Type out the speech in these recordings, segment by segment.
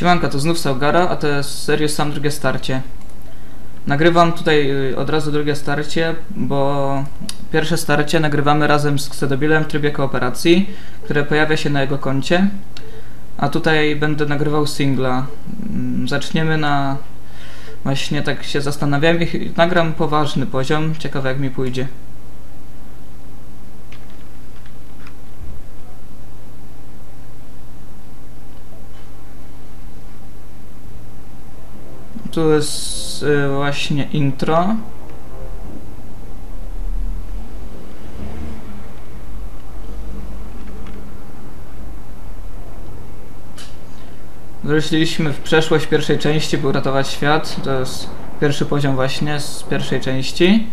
Siemanka, to znów Saugara, a to jest Serious Sam drugie starcie. Nagrywam tutaj y, od razu drugie starcie, bo pierwsze starcie nagrywamy razem z Xedobilem w trybie kooperacji, które pojawia się na jego koncie. A tutaj będę nagrywał singla. Mm, Zaczniemy na... Właśnie tak się zastanawiałem i nagram poważny poziom, ciekawe jak mi pójdzie. Tu jest y, właśnie intro. Wróciliśmy w przeszłość pierwszej części, by uratować świat. To jest pierwszy poziom właśnie z pierwszej części.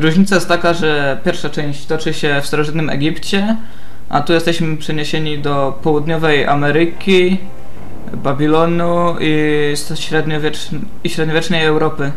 Różnica jest taka, że pierwsza część toczy się w starożytnym Egipcie, a tu jesteśmy przeniesieni do południowej Ameryki, Babilonu i średniowiecz... i średniowiecznej Europy.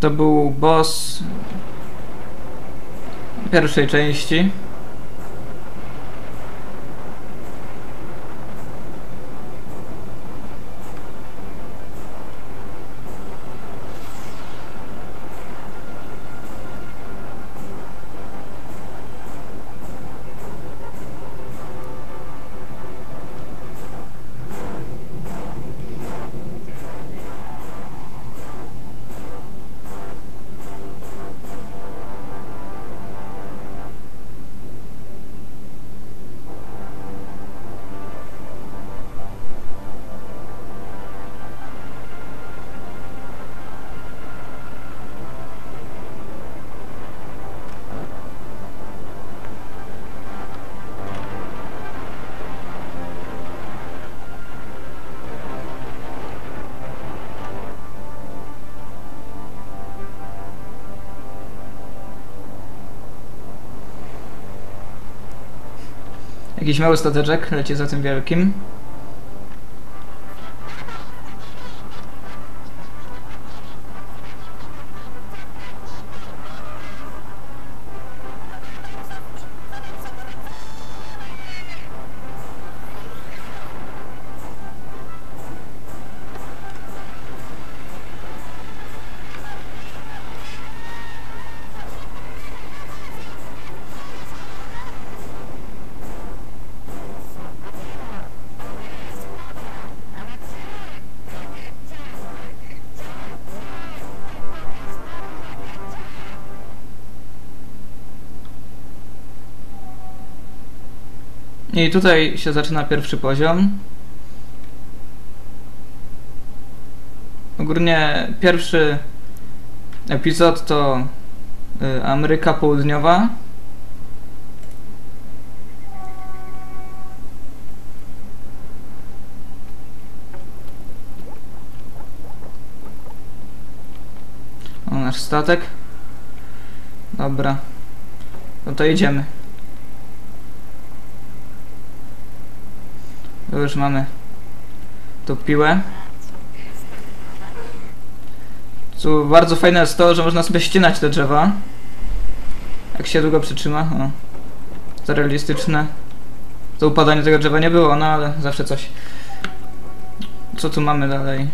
To był boss pierwszej części. Jakiś mały stateczek leci za tym wielkim. I tutaj się zaczyna pierwszy poziom. Ogólnie pierwszy epizod to y, Ameryka Południowa. O, nasz statek. Dobra. No to jedziemy. Już mamy tą piłę. Tu bardzo fajne jest to, że można sobie ścinać te drzewa. Jak się długo przytrzyma. O. To realistyczne. To upadanie tego drzewa nie było, no ale zawsze coś. Co tu mamy dalej?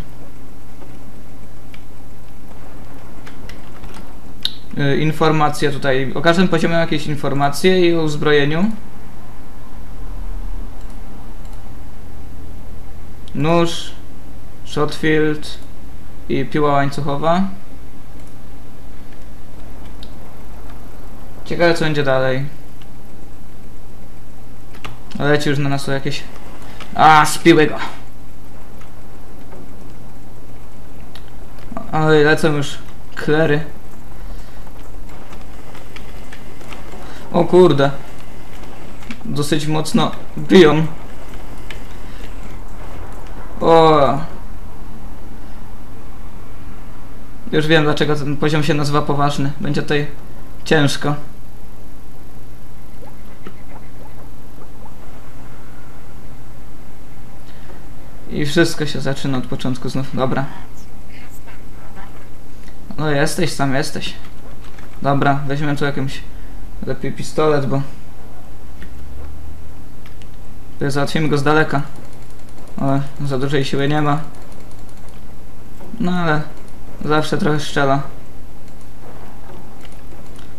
Y, Informacje tutaj. O każdym poziomie jakieś informacje i o uzbrojeniu. Nóż, shotfield i piła łańcuchowa. Ciekawe co będzie dalej. Leci już na nas tu jakieś... A, spiły go! Oj, lecą już klery. O kurde. Dosyć mocno biją. O. Już wiem dlaczego ten poziom się nazywa poważny. Będzie tutaj ciężko. I wszystko się zaczyna od początku znów. Dobra. No jesteś, sam jesteś. Dobra, weźmiemy tu jakimś lepiej pistolet, bo załatwimy go z daleka. Ale za dużej siły nie ma. No ale zawsze trochę strzela.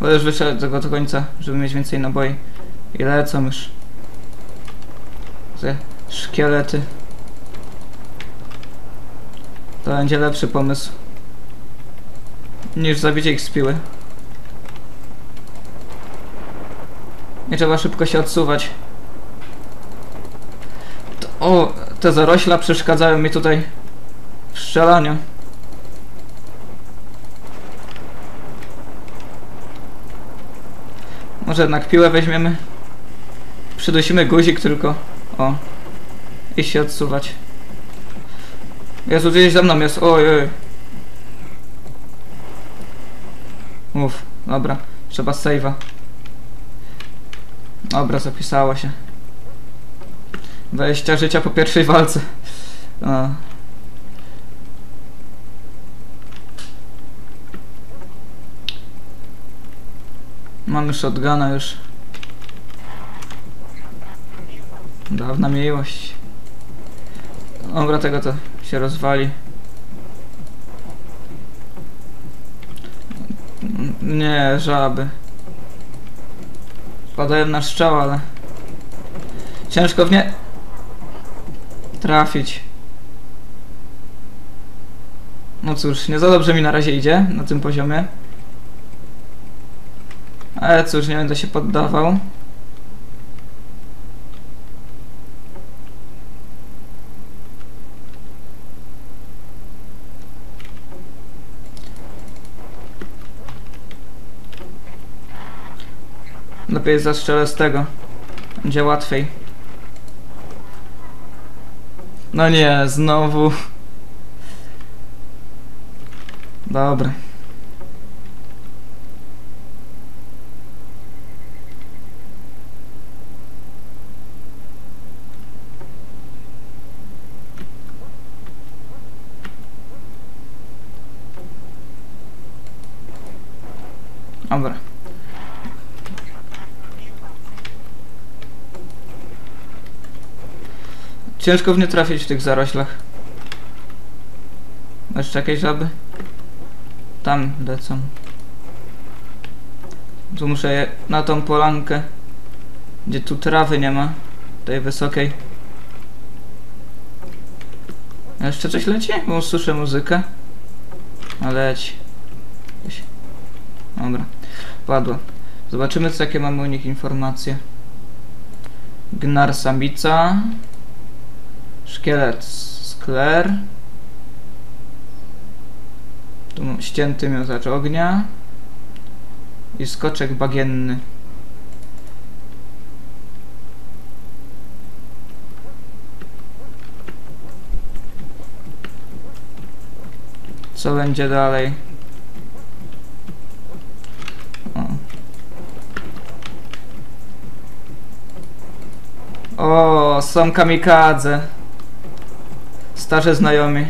Bo już wyszedł tego do końca, żeby mieć więcej naboi. I lecą już. Te szkielety. To będzie lepszy pomysł. Niż zabicie ich z piły. Nie trzeba szybko się odsuwać. To, o, te zarośla przeszkadzają mi tutaj w strzelaniu. Może jednak piłę weźmiemy? Przydusimy guzik tylko. O. I się odsuwać. Jezu, gdzieś za mną jest. Oj, oj. Uff, dobra. Trzeba save'a. Dobra, zapisało się. 20 życia po pierwszej walce. A. Mamy shotguna już. Dawna miłość. Dobra, tego to się rozwali. Nie, żaby. Padają na strzał, ale... Ciężko w nie... Trafić. No cóż, nie za dobrze mi na razie idzie na tym poziomie. Ale cóż, nie będę się poddawał. Lepiej zastrzelę z tego. Będzie łatwiej. No nie, znowu. Dobra. Dobra. Ciężko w nie trafić w tych zaroślach. Jeszcze jakieś żaby? Tam lecą. Tu muszę je na tą polankę, gdzie tu trawy nie ma, tej wysokiej. Jeszcze coś leci? Bo słyszę muzykę. A leci. Dobra, padło. Zobaczymy, co jakie mamy u nich informacje. Gnar samica. Szkielet skler. Tu ścięty miotacz ognia. I skoczek bagienny. Co będzie dalej? O, o są kamikadze. Starzy znajomi.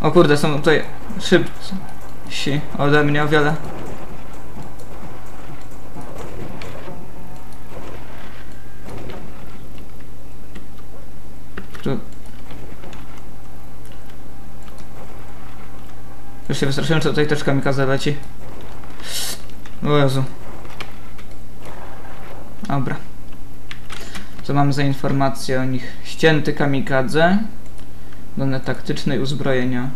O kurde, są tutaj szybsi ode mnie o wiele. Już się wystraszyłem, że tutaj teczka mi kazała leci. O Jezu. Dobra. Co mamy za informacje o nich? Ścięty kamikadze. Dane taktyczne i uzbrojenia.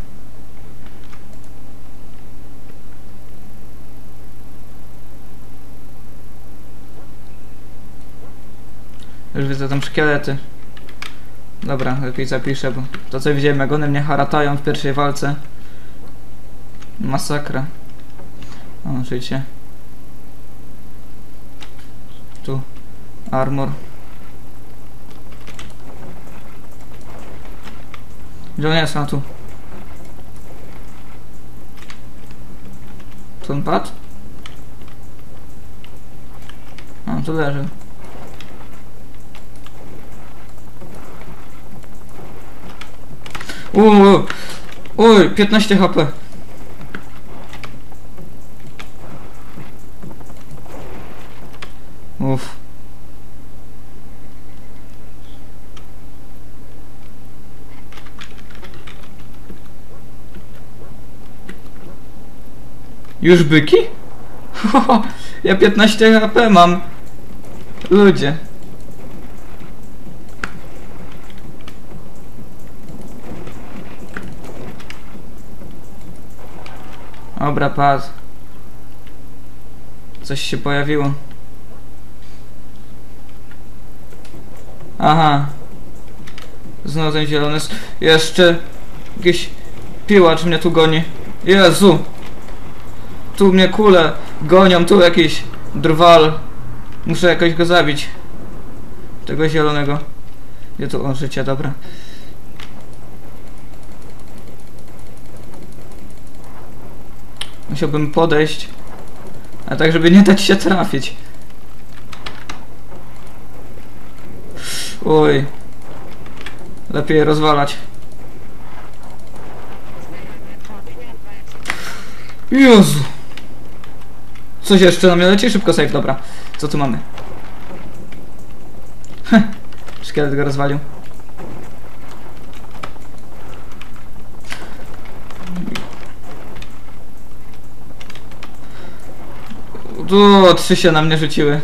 Już widzę tam szkielety. Dobra, lepiej zapiszę, bo to co widziałem, jak one mnie haratają w pierwszej walce. Masakra. O, życie. Tu. Armor. Gdzie on jest? A tu. Tu on padł? A, tu leży. Uuu, uj, 15 HP. Uff. Już byki? ja 15 HP mam. Ludzie. Dobra, pad. Coś się pojawiło. Aha. Znowu ten zielony. Jeszcze jakiś piłacz mnie tu goni. Jezu! Tu mnie kule gonią, tu jakiś drwal. Muszę jakoś go zabić. Tego zielonego. Gdzie tu? O, życie, dobra. Musiałbym podejść. A tak, żeby nie dać się trafić. Oj. Lepiej rozwalać. Jezu. Coś jeszcze na mnie leci? Szybko save, dobra. Co tu mamy? Heh. Szkielet go rozwalił. Tu trzy się na mnie rzuciły.